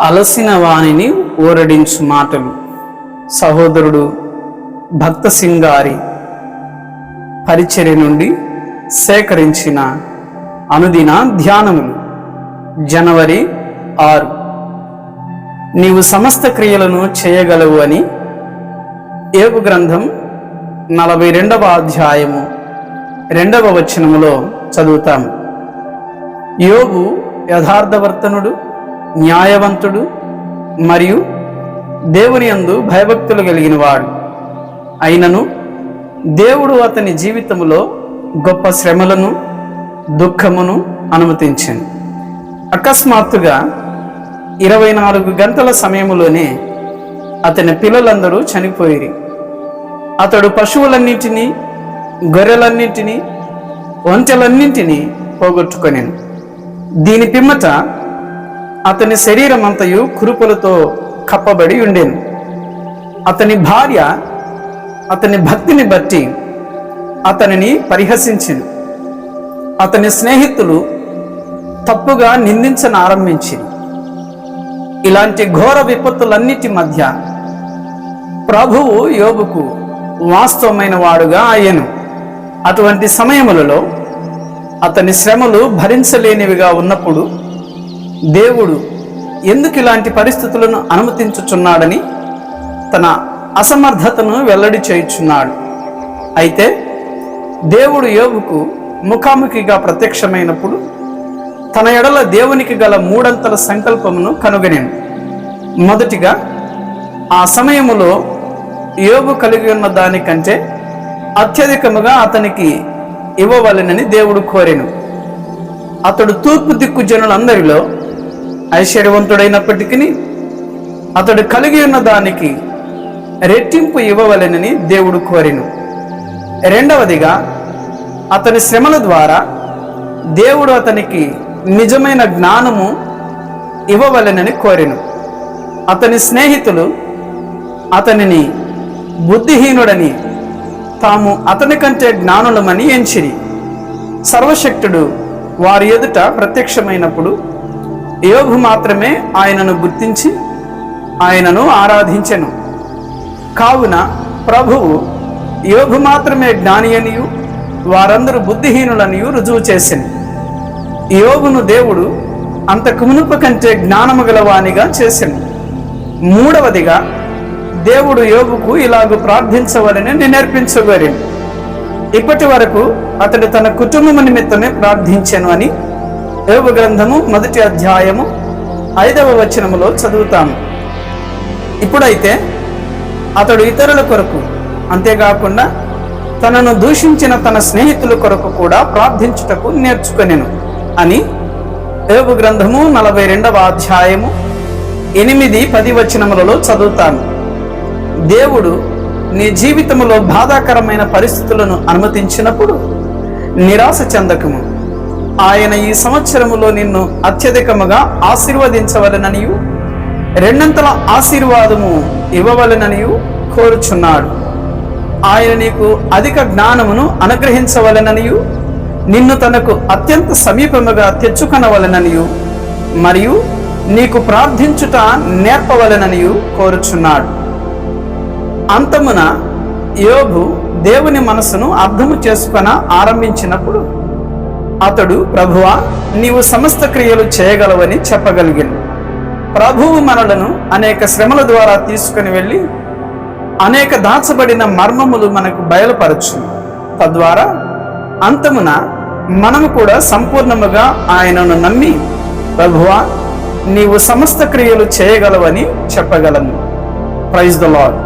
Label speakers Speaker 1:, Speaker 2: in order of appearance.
Speaker 1: అలసిన వాణిని ఊరడించు మాటలు. సహోదరుడు భక్త సింగారి పరిచర్య నుండి సేకరించిన అనుదిన ధ్యానములు. జనవరి ఆరు. నీవు సమస్త క్రియలను చేయగలవు అని ఏపు గ్రంథం నలభై రెండవ అధ్యాయము రెండవ వచనములో చదువుతాము. యోగు యథార్థవర్తనుడు న్యాయవంతుడు మరియు దేవుని యందు భయభక్తులు కలిగిన వాడు. అయినను దేవుడు అతని జీవితములో గొప్ప శ్రమలను దుఃఖమును అనుమతించింది అకస్మాత్తుగా ఇరవై నాలుగు గంటల సమయంలోనే అతని పిల్లలందరూ చనిపోయిరి. అతడు పశువులన్నింటినీ గొర్రెలన్నింటినీ ఒంటెలన్నింటినీ పోగొట్టుకొనెను. దీని పిమ్మట అతని శరీరం అంతయు కురుపులతో కప్పబడి ఉండేది అతని భార్య అతని భక్తిని బట్టి అతనిని పరిహసించింది అతని స్నేహితులు తప్పుగా నిందించను ఆరంభించింది ఇలాంటి ఘోర విపత్తులన్నిటి మధ్య ప్రభువు యోగుకు వాస్తవమైన వాడుగా అయ్యను. అటువంటి సమయములలో అతని శ్రమలు భరించలేనివిగా ఉన్నప్పుడు దేవుడు ఎందుకు ఇలాంటి పరిస్థితులను అనుమతించుచున్నాడని తన అసమర్థతను వెల్లడి చేయుచున్నాడు. అయితే దేవుడు యోగుకు ముఖాముఖిగా ప్రత్యక్షమైనప్పుడు తన ఎడల దేవునికి గల మూడంతల సంకల్పమును కనుగొనేను. మొదటిగా ఆ సమయములో యోగు కలిగి ఉన్న దానికంటే అత్యధికముగా అతనికి ఇవ్వవలెనని దేవుడు కోరెను. అతడు తూర్పు దిక్కు జనులందరిలో ఐశ్వర్యవంతుడైనప్పటికీ అతడు కలిగి ఉన్న దానికి రెట్టింపు ఇవ్వవలెనని దేవుడు కోరిను. రెండవదిగా అతని శ్రమల ద్వారా దేవుడు అతనికి నిజమైన జ్ఞానము ఇవ్వవలెనని కోరిను. అతని స్నేహితులు అతనిని బుద్ధిహీనుడని తాము అతని కంటే జ్ఞానులమని ఎంచిరి. సర్వశక్తుడు వారి ఎదుట ప్రత్యక్షమైనప్పుడు యోగు మాత్రమే ఆయనను గుర్తించి ఆయనను ఆరాధించెను. కావున ప్రభువు యోగు మాత్రమే జ్ఞాని అనియు వారందరూ బుద్ధిహీనులనియు రుజువు చేసింది యోగును దేవుడు అంతకు మునుపు కంటే జ్ఞానము గలవానిగా చేసింది మూడవదిగా దేవుడు యోగుకు ఇలాగ ప్రార్థించవలని నేర్పించగోరాను ఇప్పటి వరకు అతడు తన కుటుంబం నిమిత్తమే ప్రార్థించాను అని యోగ గ్రంథము మొదటి అధ్యాయము ఐదవ వచనములో చదువుతాము ఇప్పుడైతే అతడు ఇతరుల కొరకు అంతేకాకుండా తనను దూషించిన తన స్నేహితుల కొరకు కూడా ప్రార్థించుటకు నేర్చుకొనెను అని యోగ గ్రంథము నలభై రెండవ అధ్యాయము ఎనిమిది పది వచనములలో చదువుతాను. దేవుడు నీ జీవితంలో బాధాకరమైన పరిస్థితులను అనుమతించినప్పుడు నిరాశ చెందకము. ఆయన ఈ సంవత్సరములో నిన్ను అత్యధికముగా ఆశీర్వదించవలననియు రెండంతల ఆశీర్వాదము ఇవ్వవలననియు కోరుచున్నాడు. ఆయన నీకు అధిక జ్ఞానమును అనుగ్రహించవలననియు నిన్ను తనకు అత్యంత సమీపముగా తెచ్చుకొనవలననియు మరియు నీకు ప్రార్థించుట నేర్పవలననియు కోరుచున్నాడు. అంతమున యోగు దేవుని మనసును అర్థము చేసుకొన ఆరంభించినప్పుడు అతడు ప్రభువా నీవు సమస్త క్రియలు చేయగలవని చెప్పగలిగాను. ప్రభువు మనలను అనేక శ్రమల ద్వారా తీసుకుని వెళ్ళి అనేక దాచబడిన మర్మములు మనకు బయలుపరచు తద్వారా అంతమున మనము కూడా సంపూర్ణముగా ఆయనను నమ్మి ప్రభువా నీవు సమస్త క్రియలు చేయగలవని చెప్పగలను. Praise the lord